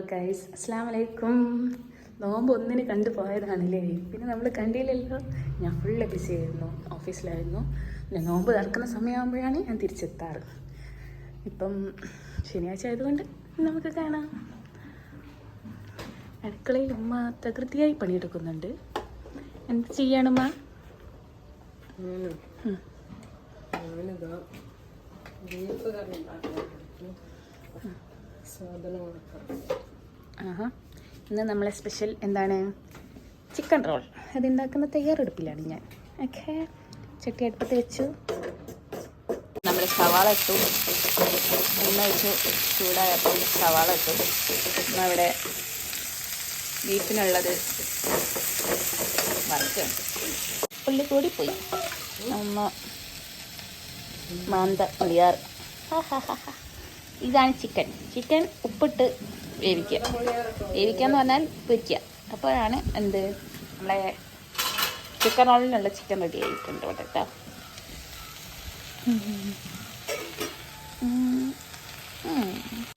Guys അസ്സാം വലൈക്കും നോമ്പ് ഒന്നിന് കണ്ടു പോയതാണല്ലേ? പിന്നെ നമ്മൾ കണ്ടില്ലല്ലോ. ഞാൻ ഫുള്ള് ബിസി ആയിരുന്നു. ഓഫീസിലായിരുന്നു പിന്നെ നോമ്പ് തുറക്കുന്ന സമയമാകുമ്പോഴാണ് ഞാൻ തിരിച്ചെത്താറ്. ഇപ്പം ശനിയാഴ്ച ആയതുകൊണ്ട് നമുക്ക് കാണാം. അടുക്കളയിൽ ഉമ്മ തകൃതിയായി പണിയെടുക്കുന്നുണ്ട്. എന്ത് ചെയ്യാണുമ്മ സാധനങ്ങളൊക്കെ ഇന്ന് നമ്മളെ സ്പെഷ്യൽ എന്താണ്? ചിക്കൻ റോൾ അതുണ്ടാക്കുന്ന തയ്യാറെടുപ്പിലാണ് ഞാൻ. ഓക്കെ ചട്ടി അടുപ്പത്ത് വെച്ചു നമ്മൾ സവാള ഇട്ടു. എണ്ണ വെച്ച് ചൂടായപ്പോൾ സവാള ഇട്ടു. അവിടെ ബീഫിനുള്ളത് വറുക്കുണ്ട് ഉള്ളി കൂടി പോയി അമ്മ മാന്ത ഒളിയാർ ഇതാണ് ചിക്കൻ ചിക്കൻ ഉപ്പിട്ട് വേവിക്കുക വേവിക്കുക എന്ന് പറഞ്ഞാൽ പൊരിക്കുക അപ്പോഴാണ് എന്ത്? നമ്മളെ ചിക്കൻ റോളിനുള്ള ചിക്കൻ റെഡി ആയിട്ടുണ്ട് ഇവിടെ കേട്ടോ.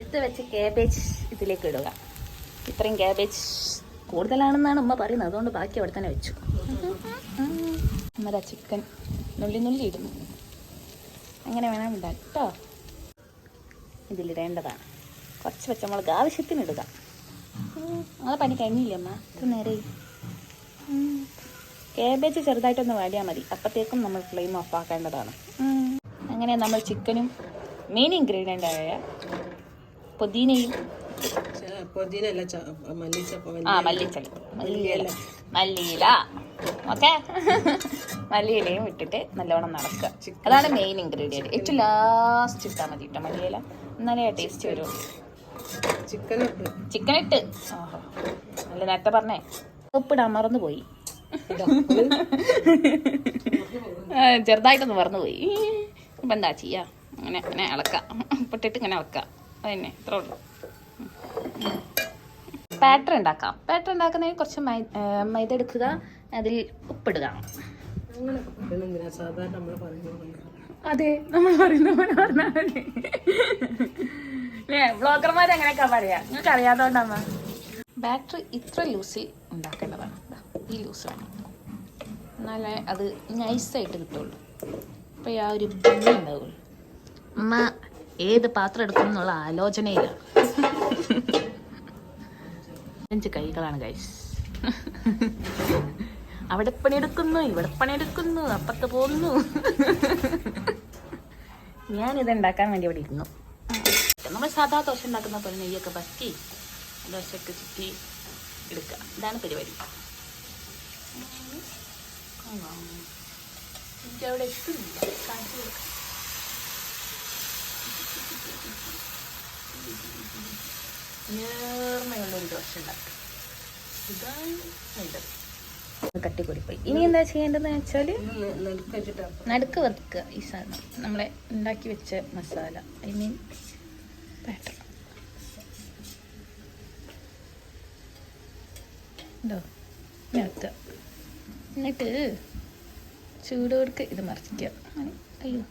എടുത്ത് വെച്ച് കാബേജ് ഇതിലേക്ക് ഇടുക. ഇത്രയും കാബേജ് കൂടുതലാണെന്നാണ് ഉമ്മ പറയുന്നത്. അതുകൊണ്ട് ബാക്കി അവിടെ തന്നെ വെച്ചു. നമ്മുടെ ചിക്കൻ നുള്ളി നുള്ളി ഇടുന്നു. അങ്ങനെ വേണം ഇടാം കേട്ടോ? ഇതിലിടേണ്ടതാണ്. കുറച്ച് പച്ചമുളക് ആവശ്യത്തിന് ഇടുക. നമ്മളെ പണി കഴിഞ്ഞില്ലേ അമ്മ? ഇത്ര നേരെ കേബേജ് ചെറുതായിട്ടൊന്ന് വാടിയാൽ മതി. അപ്പോഴത്തേക്കും നമ്മൾ ഫ്ലെയിം ഓഫ് ആക്കേണ്ടതാണ്. അങ്ങനെ നമ്മൾ ചിക്കനും മെയിൻ ഇൻഗ്രീഡിയന്റ് ആയ പുതിനയും പൊതിനല്ല ആ മല്ലിച്ചല മല്ലിയില. മല്ലിയില. ഓക്കെ? മല്ലിയിലയും ഇട്ടിട്ട് നല്ലോണം നടക്കുക. അതാണ് മെയിൻ ഇൻഗ്രീഡിയന്റ് ഏറ്റവും ലാസ്റ്റ് ഇട്ടാൽ മതി കേട്ടോ മല്ലിയില. നല്ല ടേസ്റ്റ് വരുള്ളൂ ചിക്കൻ ഇട്ട്. ചിക്കൻ ഇട്ട്. നല്ല നേരത്തെ പറഞ്ഞേ. ഉപ്പിടാൻ മറന്നു പോയി ചെറുതായിട്ടൊന്ന് മറന്നു പോയി ഇപ്പം എന്താ ചെയ്യാ? അങ്ങനെ അങ്ങനെ ഇളക്കാം ഉപ്പിട്ടിട്ട് ഇങ്ങനെ ഇളക്കാം അതന്നെ ഇത്ര ഉള്ളൂ. പാറ്റർ ഉണ്ടാക്കാം. പാറ്റർ ഉണ്ടാക്കുന്നതിന് കുറച്ച് മൈ മൈദ എടുക്കുക. അതിൽ ഉപ്പിടുക. അതെ നമ്മൾ പറയുന്ന പോലെ പറഞ്ഞാൽ ബ്ലോഗർമാർ എങ്ങനെയൊക്കെ പറയാ? നിങ്ങൾക്ക് അറിയാത്തോണ്ടാ ബാറ്ററി ഇത്ര ലൂസിൽ ഉണ്ടാക്കേണ്ടതാണ്. ഈ ലൂസ് വേണം എന്നാലേ അത് നൈസായിട്ട് കിട്ടുള്ളൂ. അപ്പോൾ ആ ഒരു ഭംഗി ഉണ്ടാവുള്ളൂ. അമ്മ ഏത് പാത്രം എടുക്കും എന്നുള്ള ആലോചനയിലാണ് അഞ്ച് കൈകളാണ് ഗൈസ് അവിടെ പണിയെടുക്കുന്നു ഇവിടെ പണിയെടുക്കുന്നു അപ്പുറത്ത് പോകുന്നു. ഞാനിത് ഉണ്ടാക്കാൻ വേണ്ടി ഇവിടെ ഇരുന്നു. നമ്മൾ സാധാ ദോശ ഉണ്ടാക്കുന്ന പോലെ നെയ്യൊക്കെ പറ്റി ദോശയൊക്കെ ചുറ്റി എടുക്കുക. ഇതാണ് പരിപാടി. എനിക്ക് അവിടെ എത്തുന്നില്ല. കാണിച്ചു കൊടുക്കാം. നേർമയുള്ളൊരു ദോശ ഉണ്ടാക്കുക ഇതാണ് വേണ്ടത് കട്ടിക്കൂടിപ്പോയി. ഇനി എന്താ ചെയ്യേണ്ടതെന്ന് വെച്ചാൽ നടുക്ക് വെക്കുക ഈ സാധനം. നമ്മളെ ഉണ്ടാക്കി വെച്ച മസാല. ഐ മീൻ ബാറ്റർ ഇതോ ഇങ്ങനെ എന്നിട്ട് ചൂടോർക്ക് ഇത് മറിച്ചിക്കുക അയ്യോ.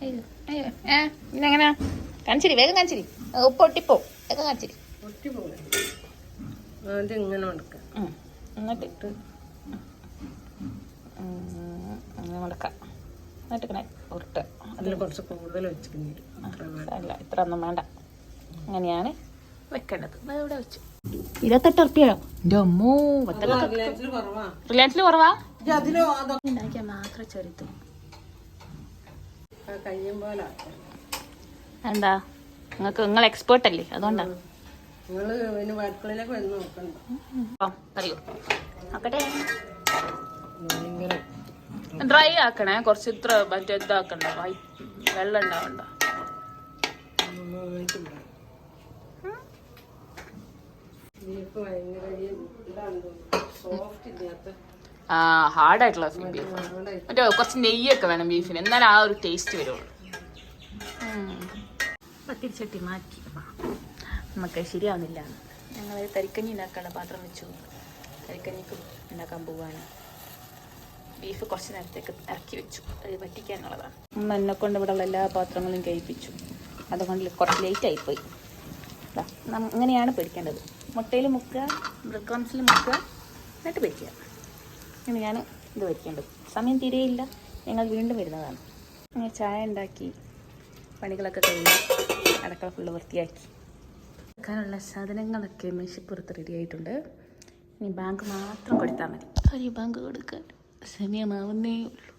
അയ്യോ. അയ്യോ. ഏ പിന്നെ എങ്ങനെയാ കാണിച്ചിരി വേഗം കാണിച്ചിരി. ഉപ്പ് ഒട്ടിപ്പോ വേഗം കാണിച്ചിരി. എന്നിട്ട് ഇട്ട് അങ്ങനെ മടക്കാം. എന്നിട്ട് ഇങ്ങനെ ഉരുട്ടുക അതിൽ കുറച്ച് കൂടുതൽ വെച്ചിട്ടുണ്ട് അല്ല ഇത്ര ഒന്നും വേണ്ട. അങ്ങനെയാണ് വെക്കേണ്ടത്. ഇവിടെ വെച്ചു. ഇരുപത്തെട്ട് ഉറപ്പിയോ എന്റെ അമ്മോ റിലയൻസിൽ കുറവാ. റിലയൻസിൽ കുറവാ? ഇജ്ജ് അതിലോ അതൊക്കെ ഉണ്ടാക്കിയാൽ മാത്രം ആക്കാം. എന്താ? നിങ്ങൾക്ക് നിങ്ങൾ എക്സ്പേർട്ട് അല്ലേ? അതുകൊണ്ടാ. നിങ്ങൾ പിന്നെ അടുക്കളയിലേക്ക് വന്ന് നോക്കണ്ട. ആ, പറയൂ. നോക്കട്ടെ. ഭയങ്കര ഡ്രൈ ആക്കണേ. കുറച്ച് ഇത്ര മറ്റേ ഇതാക്കണ്ട. വൈ- വെള്ളം ഉണ്ടാവണ്ട. ആ ഹാർഡായിട്ടുള്ള ബീഫ് മറ്റേ കുറച്ച് നെയ്യൊക്കെ വേണം ബീഫിന് എന്നാലും ആ ഒരു ടേസ്റ്റ് വരുള്ളൂ. പത്തിരിച്ചട്ടി മാറ്റി. നമുക്ക് ശരിയാവുന്നില്ല. ഞങ്ങൾ തരിക്കഞ്ഞി ഉണ്ടാക്കാനുള്ള പാത്രം വെച്ചു. തരിക്കഞ്ഞിക്ക് ഉണ്ടാക്കാൻ പോവാണ്. ബീഫ് കുറച്ച് നേരത്തേക്ക് ഇറക്കി വെച്ചു. അത് വറ്റിക്കാനുള്ളതാണ് അമ്മ എന്നെ കൊണ്ട് ഇവിടെയുള്ള എല്ലാ പാത്രങ്ങളും കഴിപ്പിച്ചു. അതുകൊണ്ട് കുറച്ച് ലേറ്റ് ആയിപ്പോയി ഇങ്ങനെയാണ് പൊരിക്കേണ്ടത് മുട്ടയിൽ മുക്കുക ബ്രെഡ് ക്രംസിൽ മുക്കുക എന്നിട്ട് പൊരിക്കുക ഇങ്ങനെയാണ് ഇത് പൊരിക്കേണ്ടത് സമയം തീരെയില്ല ഞങ്ങൾ വീണ്ടും വരുന്നതാണ്. അങ്ങനെ ചായ ഉണ്ടാക്കി പണികളൊക്കെ കഴിഞ്ഞ് അടക്കള ഫുള്ള് വൃത്തിയാക്കി. വെക്കാനുള്ള സാധനങ്ങളൊക്കെ മേശപ്പുറത്ത് റെഡി ആയിട്ടുണ്ട്. ഇനി ബാങ്ക് മാത്രം കൊടുത്താൽ മതി. ഒരു ബാങ്ക് കൊടുക്കാൻ. സമയമാവുന്നേ ഉള്ളൂ